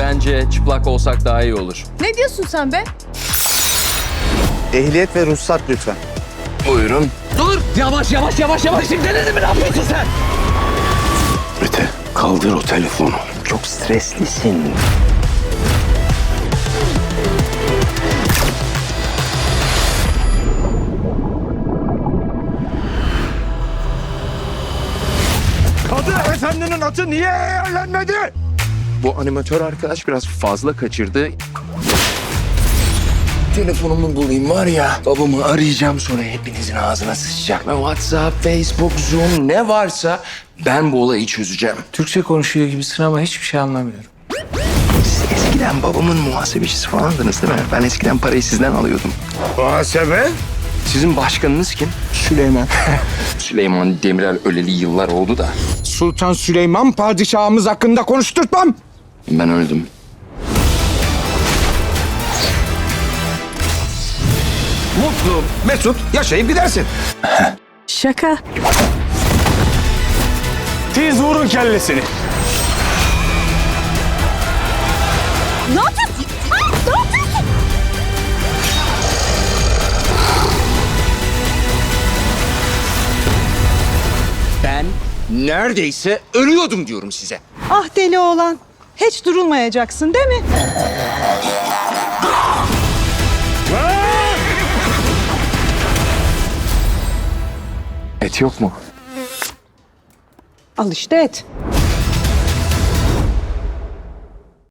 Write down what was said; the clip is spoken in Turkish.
Bence çıplak olsak daha iyi olur. Ne diyorsun sen be? Ehliyet ve ruhsat lütfen. Buyurun. Dur! Yavaş yavaş yavaş yavaş. Şimdi denedim mi? Ne yapıyorsun sen? Mete kaldır o telefonu. Çok streslisin. Kadı efendinin atı niye eğerlenmedi? Bu animatör arkadaş biraz fazla kaçırdı. Telefonumu bulayım var ya. Babamı arayacağım sonra hepinizin ağzına sıçacak. Ben WhatsApp, Facebook, Zoom ne varsa ben bu olayı çözeceğim. Türkçe konuşuyor gibisin ama hiçbir şey anlamıyorum. Siz eskiden babamın muhasebecisi falandınız değil mi? Ben eskiden parayı sizden alıyordum. Muhasebe? Sizin başkanınız kim? Süleyman. Süleyman Demirel öleli yıllar oldu da. Sultan Süleyman padişahımız hakkında konuşturtmam. Ben öldüm. Mutlu, mesut yaşayıp gidersin. Şaka. Tiz vurun kellesini. Ne yapıyorsun? Ne yapıyorsun? Ben neredeyse ölüyordum diyorum size. Ah deli oğlan. Hiç durulmayacaksın değil mi? Et yok mu? Al işte et.